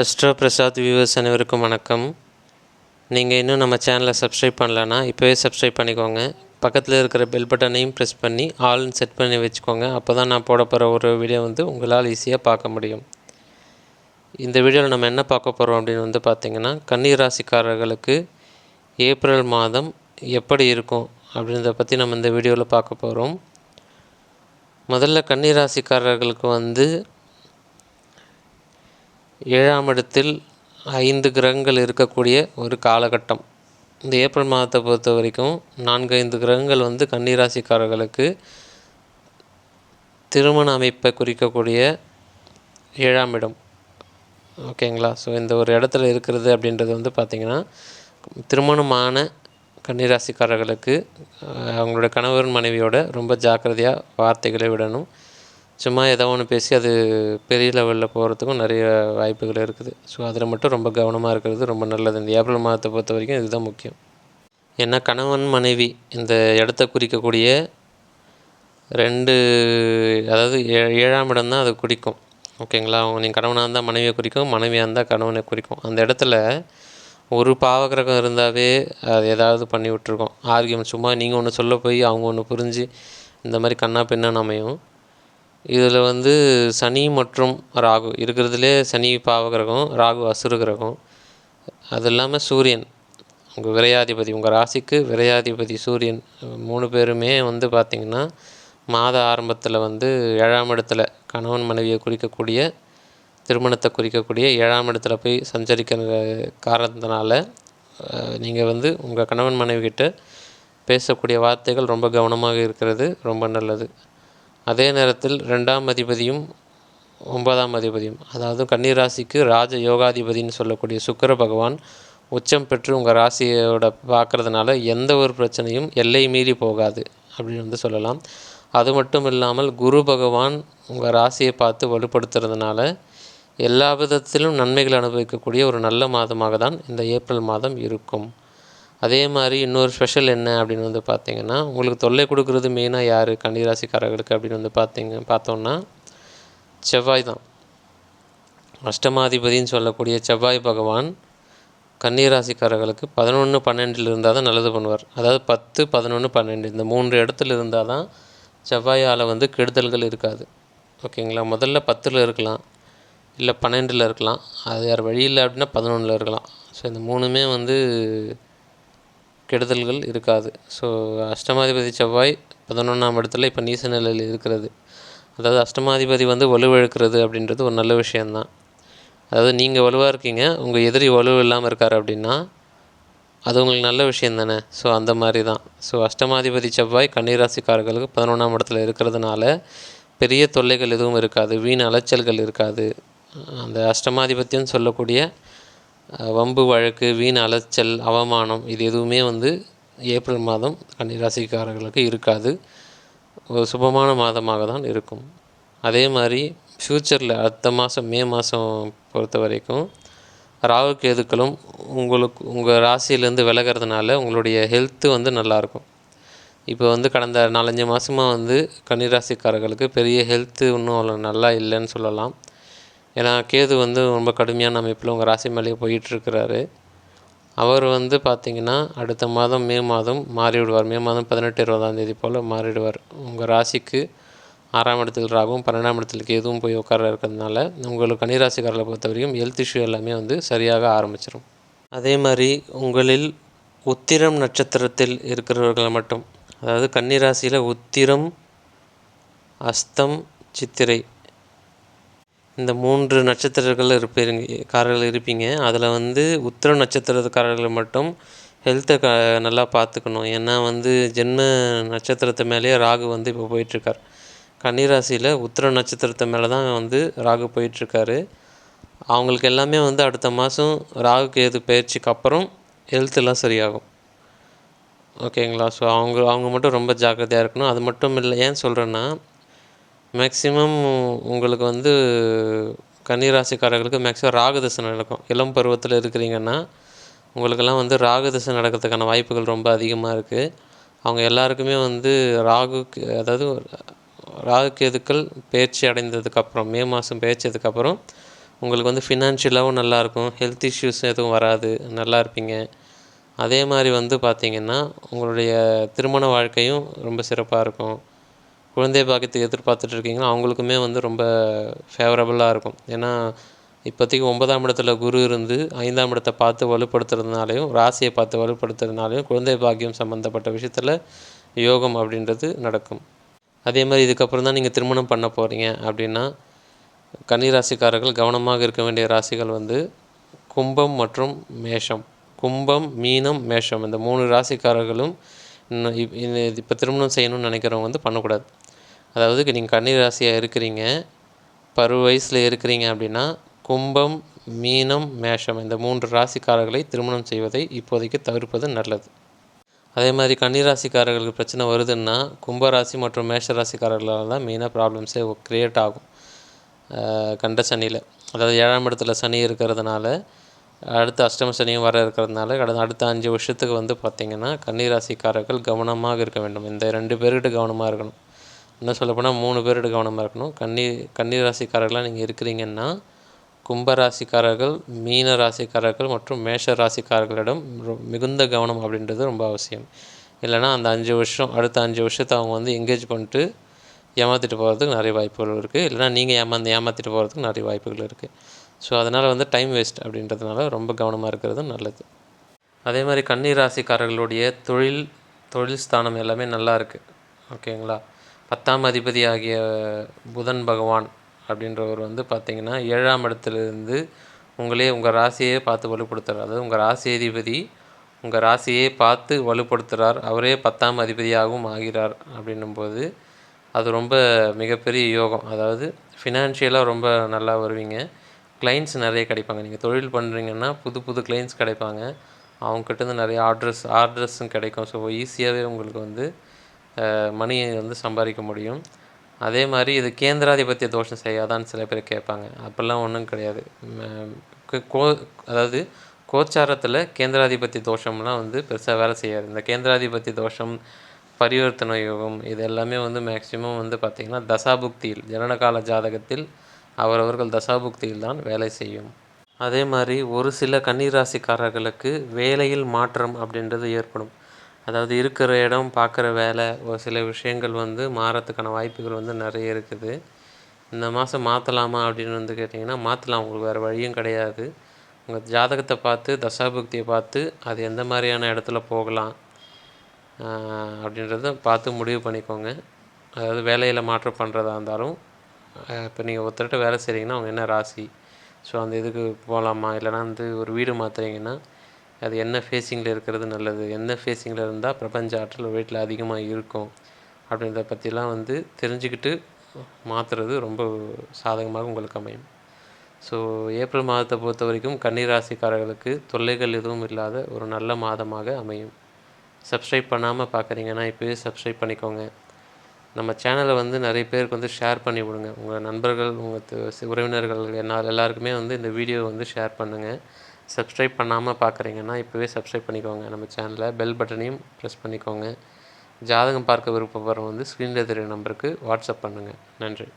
Astro Prasad viewers அனைவருக்கும் வணக்கம். நீங்கள் இன்னும் நம்ம சேனலை சப்ஸ்கிரைப் பண்ணலன்னா இப்போவே சப்ஸ்கிரைப் பண்ணிக்கோங்க. பக்கத்தில் இருக்கிற பெல் பட்டனையும் ப்ரெஸ் பண்ணி ஆல்னு செட் பண்ணி வச்சுக்கோங்க. அப்போ தான் நான் போட போகிற ஒரு வீடியோ வந்து உங்களால் ஈஸியாக பார்க்க முடியும். இந்த வீடியோவில் நம்ம என்ன பார்க்க போகிறோம் அப்படின்னு வந்து பார்த்திங்கன்னா கண்ணீர் ராசிக்காரர்களுக்கு ஏப்ரல் மாதம் எப்படி இருக்கும் அப்படின்றத பற்றி நம்ம இந்த வீடியோவில் பார்க்க போகிறோம் முதல்ல கன்னி ராசிக்காரர்களுக்கு வந்து ஏழாம் இடத்தில் ஐந்து கிரகங்கள் இருக்கக்கூடிய ஒரு காலகட்டம். இந்த ஏப்ரல் மாதத்தை பொறுத்த வரைக்கும் நான்கு ஐந்து கிரகங்கள் வந்து கன்னிராசிக்காரர்களுக்கு திருமண அமைப்பை குறிக்கக்கூடிய ஏழாம் இடம். ஓகேங்களா? ஸோ இந்த ஒரு இடத்துல இருக்கிறது அப்படின்றது வந்து பார்த்திங்கன்னா திருமணமான கன்னிராசிக்காரர்களுக்கு அவங்களோட கணவர் மனைவியோட ரொம்ப ஜாக்கிரதையாக வார்த்தைகளை விடணும். சும்மா ஏதோ ஒன்று பேசி அது பெரிய லெவலில் போகிறதுக்கும் நிறைய வாய்ப்புகள் இருக்குது. ஸோ அதில் மட்டும் ரொம்ப கவனமாக இருக்கிறது ரொம்ப நல்லது. இந்த ஏப்ரல் மாதத்தை பொறுத்த வரைக்கும் இதுதான் முக்கியம். ஏன்னா கணவன் மனைவி இந்த இடத்த குறிக்கக்கூடிய ரெண்டு அதாவது ஏ ஏழாம் இடம் தான் அதை குறிக்கும். ஓகேங்களா அவங்க நீங்கள் கணவனாக இருந்தால் மனைவியை குறிக்கும் மனைவியாக இருந்தால் கணவனை குறிக்கும். அந்த இடத்துல ஒரு பாவகிரகம் இருந்தாவே அது ஏதாவது பண்ணி விட்ருக்கோம் ஆர்கியம் சும்மா நீங்கள் ஒன்று சொல்ல போய் அவங்க ஒன்று புரிஞ்சு இந்த மாதிரி கண்ணா பின்னான்னு அமையும் இதில் வந்து சனி மற்றும் ராகு இருக்கிறதுலே சனி பாவகிரகம் ராகு அசுர கிரகம். அது இல்லாமல் சூரியன். உங்கள் விரையாதிபதி உங்கள் ராசிக்கு விரையாதிபதி சூரியன் மூணு பேருமே வந்து பார்த்திங்கன்னா மாத ஆரம்பத்தில் வந்து ஏழாம் இடத்துல கணவன் மனைவியை குறிக்கக்கூடிய திருமணத்தை குறிக்கக்கூடிய ஏழாம் இடத்துல போய் சஞ்சரிக்கிற காரணத்தினால நீங்கள் வந்து உங்கள் கணவன் மனைவி கிட்ட பேசக்கூடிய வார்த்தைகள் ரொம்ப கவனமாக இருக்கிறது ரொம்ப நல்லது. அதே நேரத்தில் ரெண்டாம் அதிபதியும் ஒன்பதாம் அதிபதியும் அதாவது கன்னிராசிக்கு ராஜ யோகாதிபதின்னு சொல்லக்கூடிய சுக்கர பகவான் உச்சம் பெற்று உங்கள் ராசியோட பார்க்குறதுனால எந்த ஒரு பிரச்சனையும் எல்லை மீறி போகாது அப்படின்னு வந்து சொல்லலாம். அது மட்டும் இல்லாமல் குரு பகவான் உங்கள் ராசியை பார்த்து வலுப்படுத்துறதுனால எல்லா விதத்திலும் நன்மைகள் அனுபவிக்கக்கூடிய ஒரு நல்ல மாதமாக தான் இந்த ஏப்ரல் மாதம் இருக்கும். அதே மாதிரி இன்னொரு ஸ்பெஷல் என்ன அப்படின்னு வந்து பார்த்தீங்கன்னா உங்களுக்கு தொல்லை கொடுக்குறது மெயினாக யார்? கன்னிராசிக்காரர்களுக்கு அப்படின்னு வந்து பார்த்தீங்க பார்த்தோன்னா செவ்வாய் தான். அஷ்டமாதிபதின்னு சொல்லக்கூடிய செவ்வாய் பகவான் கன்னிராசிக்காரர்களுக்கு பதினொன்று பன்னெண்டில் இருந்தால் தான் நல்லது பண்ணுவார். அதாவது பத்து பதினொன்று பன்னெண்டு இந்த மூன்று இடத்துல இருந்தால் தான் செவ்வாயால் வந்து கெடுதல்கள் இருக்காது. ஓகேங்களா? முதல்ல பத்தில் இருக்கலாம் இல்லை பன்னெண்டில் இருக்கலாம். அது வேறு வழி இல்லை அப்படின்னா பதினொன்றில் இருக்கலாம். ஸோ இந்த மூணுமே வந்து கெடுதல்கள் இருக்காது. ஸோ அஷ்டமாதிபதி செவ்வாய் பதினொன்றாம் இடத்துல இப்போ நீச நிலையில் இருக்கிறது. அதாவது அஷ்டமாதிபதி வந்து வலுவிழக்கிறது அப்படின்றது ஒரு நல்ல விஷயந்தான் அதாவது நீங்கள் வலுவாக இருக்கீங்க உங்கள் எதிரி வலு இல்லாமல் இருக்கார் அப்படின்னா அது உங்களுக்கு நல்ல விஷயம் தானே? ஸோ அந்த மாதிரி தான் ஸோ அஷ்டமாதிபதி செவ்வாய் கன்னிராசிக்காரர்களுக்கு பதினொன்றாம் இடத்துல இருக்கிறதுனால பெரிய தொல்லைகள் எதுவும் இருக்காது. வீண் அலைச்சல்கள் இருக்காது. அந்த அஷ்டமாதிபத்தியம் சொல்லக்கூடிய வம்பு வழக்கு வீண் அலைச்சல் அவமானம் இது எதுவுமே வந்து ஏப்ரல் மாதம் கன்னிராசிக்காரர்களுக்கு இருக்காது. ஒரு சுபமான மாதமாக தான் இருக்கும். அதே மாதிரி ஃப்யூச்சரில் அடுத்த மாதம் மே மாதம் பொறுத்த வரைக்கும் ராகு கேதுக்களும் உங்களுக்கு உங்கள் ராசியிலேருந்து விலகிறதுனால உங்களுடைய ஹெல்த்து வந்து நல்லாயிருக்கும். இப்போ வந்து கடந்த நாலஞ்சு மாதமாக வந்து கன்னிராசிக்காரர்களுக்கு பெரிய ஹெல்த்து இன்னும் அவ்வளோ நல்லா இல்லைன்னு சொல்லலாம். ஏன்னா கேது வந்து ரொம்ப கடுமையான அமைப்பில் உங்கள் ராசி மேலேயே போயிட்டுருக்கிறாரு. அவர் வந்து பார்த்திங்கன்னா அடுத்த மாதம் மே மாதம் மாறிவிடுவார். மே மாதம் பதினெட்டு இருபதாம் தேதி போல் மாறிடுவார் உங்கள் ராசிக்கு ஆறாம் இடத்தில் ராகும் பன்னெண்டாம் இடத்தில் கேதுவும் போய் உட்கார இருக்கிறதுனால உங்களுக்கு கன்னிராசிக்காரர்களை பொறுத்த வரைக்கும் ஹெல்த் இஷ்யூ எல்லாமே வந்து சரியாக ஆரம்பிச்சிடும் அதே மாதிரி உங்களில் உத்திரம் நட்சத்திரத்தில் இருக்கிறவர்களை மட்டும் அதாவது கன்னிராசியில் உத்திரம் அஸ்தம் சித்திரை இந்த மூன்று நட்சத்திரங்கள் இருப்பீங்க காரர்கள் இருப்பீங்க. அதில் வந்து உத்திர நட்சத்திரக்காரர்கள் மட்டும் ஹெல்த்தை க நல்லா பார்த்துக்கணும். ஏன்னா வந்து ஜென்ம நட்சத்திரத்து மேலேயே ராகு வந்து இப்போ போயிட்டுருக்கார். கன்னிராசியில் உத்திர நட்சத்திரத்து மேலே தான் வந்து ராகு போயிட்டுருக்காரு. அவங்களுக்கு எல்லாமே வந்து அடுத்த மாதம் ராகு கேது பயிற்சிக்கு அப்புறம் ஹெல்த்தெல்லாம் சரியாகும். ஓகேங்களா? ஸோ அவங்க அவங்க மட்டும் ரொம்ப ஜாக்கிரதையாக இருக்கணும். அது மட்டும் இல்லை ஏன் சொல்கிறேன்னா மேக்ஸிமம் உங்களுக்கு வந்து கன்னிராசிக்காரர்களுக்கு மேக்ஸிமம் ராகுதசை நடக்கும். இளம் பருவத்தில் இருக்கிறீங்கன்னா உங்களுக்கெல்லாம் வந்து ராகுதசை நடக்கிறதுக்கான வாய்ப்புகள் ரொம்ப அதிகமாக இருக்குது அவங்க எல்லாருக்குமே வந்து ராகு அதாவது ராகு கேதுக்கள் பயிற்சி அடைந்ததுக்கப்புறம் மே மாதம் பயிற்சியதுக்கப்புறம் உங்களுக்கு வந்து ஃபினான்ஷியலாகவும் நல்லாயிருக்கும் ஹெல்த் இஷ்யூஸ் எதுவும் வராது. நல்லா இருப்பீங்க. அதே மாதிரி வந்து பார்த்திங்கன்னா உங்களுடைய திருமண வாழ்க்கையும் ரொம்ப சிறப்பாக இருக்கும். குழந்தை பாக்கியத்தை எதிர்பார்த்துட்டு இருக்கீங்களோ அவங்களுக்குமே வந்து ரொம்ப ஃபேவரபுளாக இருக்கும். ஏன்னா இப்போதைக்கு ஒன்பதாம் இடத்துல குரு இருந்து ஐந்தாம் இடத்தை பார்த்து வலுப்படுத்துறதுனாலையும் ராசியை பார்த்து வலுப்படுத்துறதுனாலையும் குழந்தை பாக்கியம் சம்மந்தப்பட்ட விஷயத்தில் யோகம் அப்படின்றது நடக்கும். அதே மாதிரி இதுக்கப்புறம் தான் நீங்கள் திருமணம் பண்ண போகிறீங்க அப்படின்னா கன்னிராசிக்காரர்கள் கவனமாக இருக்க வேண்டிய ராசிகள் வந்து கும்பம் மற்றும் மேஷம். கும்பம் மீனம் மேஷம். இந்த மூணு ராசிக்காரர்களும் இன்னும் இப்போ திருமணம் செய்யணும்னு நினைக்கிறவங்க வந்து பண்ணக்கூடாது. அதாவது நீங்கள் கன்னி ராசியாக இருக்கிறீங்க பருவ வயசில் இருக்கிறீங்க அப்படின்னா கும்பம் மீனம் மேஷம் இந்த மூன்று ராசிக்காரர்களை திருமணம் செய்வதை இப்போதைக்கு தவிர்ப்பது நல்லது. அதே மாதிரி கன்னிராசிக்காரர்களுக்கு பிரச்சனை வருதுன்னா கும்பராசி மற்றும் மேஷ ராசிக்காரர்களால் தான் மெயினாக ப்ராப்ளம்ஸே க்ரியேட் ஆகும். கண்ட சனியில். அதாவது ஏழாம் இடத்துல சனி இருக்கிறதுனால அடுத்து அஷ்டம சனியும் வர இருக்கிறதுனால கடந்த அடுத்த அஞ்சு வருஷத்துக்கு வந்து பார்த்திங்கன்னா கன்னிராசிக்காரர்கள் கவனமாக இருக்க வேண்டும். இந்த ரெண்டு பேர்கிட்ட கவனமாக இருக்கணும். இன்னும் சொல்லப்போனால் மூணு பேரோட கவனமாக இருக்கணும். கன்னி ராசிக்காரர்களாக நீங்கள் இருக்கிறீங்கன்னா கும்ப ராசிக்காரர்கள் மீன ராசிக்காரர்கள் மற்றும் மேஷ ராசிக்காரர்களிடம் மிகுந்த கவனம் அப்படின்றது ரொம்ப அவசியம். இல்லைனா அந்த அஞ்சு வருஷம் அடுத்த அஞ்சு வருஷத்தை அவங்க வந்து என்கேஜ் பண்ணிட்டு ஏமாற்றிட்டு போகிறதுக்கு நிறைய வாய்ப்புகள் இருக்குது இல்லைனா நீங்கள் ஏமாந்து ஏமாற்றிட்டு போகிறதுக்கு நிறைய வாய்ப்புகள் இருக்குது ஸோ அதனால் வந்து டைம் வேஸ்ட் அப்படின்றதுனால ரொம்ப கவனமாக இருக்கிறது நல்லது. அதே மாதிரி கன்னி ராசிக்காரர்களுடைய தொழில் தொழில் ஸ்தானம் எல்லாமே நல்லா இருக்குது ஓகேங்களா? பத்தாம் அதிபதி ஆகிய புதன் பகவான் அப்படின்றவர் வந்து பார்த்திங்கன்னா ஏழாம் இடத்துலேருந்து உங்களே உங்கள் ராசியே பார்த்து வலுப்படுத்துகிறார் அதாவது உங்கள் ராசி அதிபதி உங்கள் ராசியே பார்த்து வலுப்படுத்துகிறார் அவரே பத்தாம் அதிபதியாகவும் ஆகிறார் அப்படின்னும்போது அது ரொம்ப மிகப்பெரிய யோகம். அதாவது ஃபினான்ஷியலாக ரொம்ப நல்லா வருவீங்க. கிளைண்ட்ஸ் நிறைய கிடைப்பாங்க. நீங்கள் தொழில் பண்ணுறீங்கன்னா புது புது கிளைண்ட்ஸ் கிடைப்பாங்க. அவங்கக்கிட்டேருந்து நிறைய ஆர்டர்ஸ் ஆர்டர்ஸும் கிடைக்கும். ஸோ ஈஸியாகவே உங்களுக்கு வந்து மணியை வந்து சம்பாதிக்க முடியும். அதே மாதிரி இது கேந்திராதிபத்திய தோஷம் செய்யாதான்னு சில பேர் கேட்பாங்க. அப்படிலாம் ஒன்றும் கிடையாது. கோ அதாவது கோச்சாரத்தில் கேந்திராதிபத்திய தோஷம்லாம் வந்து பெருசாக வேலை செய்யாது. இந்த கேந்திராதிபத்திய தோஷம் பரிவர்த்தனை யோகம் இது எல்லாமே வந்து மேக்சிமம் வந்து பார்த்திங்கன்னா தசாபுக்தியில் ஜனனகால ஜாதகத்தில் அவரவர்கள் தசாபுக்தியில் தான் வேலை செய்யும். அதே மாதிரி ஒரு சில கன்னிராசிக்காரர்களுக்கு வேலையில் மாற்றம் அப்படின்றது ஏற்படும். அதாவது இருக்கிற இடம் பார்க்குற வேலை ஒரு சில விஷயங்கள் வந்து மாறத்துக்கான வாய்ப்புகள் வந்து நிறைய இருக்குது. இந்த மாதம் மாற்றலாமா அப்படின்னு வந்து கேட்டிங்கன்னா மாற்றலாம் உங்களுக்கு வேறு வழியும் கிடையாது. உங்கள் ஜாதகத்தை பார்த்து தசாபுக்தியை பார்த்து அது எந்த மாதிரியான இடத்துல போகலாம் அப்படின்றத பார்த்து முடிவு பண்ணிக்கோங்க. அதாவது வேலையில் மாற்றம் பண்ணுறதா இருந்தாலும் இப்போ நீங்கள் ஒருத்தர்கிட்ட வேலை செய்கிறீங்கன்னா அவங்க என்ன ராசி? ஸோ அந்த இதுக்கு போகலாமா இல்லைனா வந்து ஒரு வீடு மாற்றுறீங்கன்னா அது என்ன ஃபேஸிங்கில் இருக்கிறது நல்லது? என்ன ஃபேஸிங்கில் இருந்தால் பிரபஞ்ச ஆற்றல் வீட்டில் அதிகமாக இருக்கும்? அப்படின்றத பற்றிலாம் வந்து தெரிஞ்சுக்கிட்டு மாற்றுறது ரொம்ப சாதகமாக உங்களுக்கு அமையும். ஸோ ஏப்ரல் மாதத்தை பொறுத்த வரைக்கும் கன்னிராசிக்காரர்களுக்கு தொல்லைகள் எதுவும் இல்லாத ஒரு நல்ல மாதமாக அமையும். சப்ஸ்கிரைப் பண்ணாமல் பார்க்குறீங்கன்னா இப்போயே சப்ஸ்கிரைப் பண்ணிக்கோங்க. நம்ம சேனலை வந்து நிறைய பேருக்கு வந்து ஷேர் பண்ணி விடுங்க. உங்கள் நண்பர்கள் உங்கள் உறவினர்கள் என்ன எல்லாருக்குமே வந்து இந்த வீடியோ வந்து ஷேர் பண்ணுங்கள் சப்ஸ்கிரைப் பண்ணாமல் பார்க்குறீங்கன்னா இப்போவே சப்ஸ்கிரைப் பண்ணிக்கோங்க. நம்ம சேனலை பெல் பட்டனையும் ப்ரெஸ் பண்ணிக்கோங்க. ஜாதகம் பார்க்க விருப்பப்படுறவங்க வந்து ஸ்க்ரீனில் தெரிய நம்பருக்கு வாட்ஸ்அப் பண்ணுங்கள் நன்றி.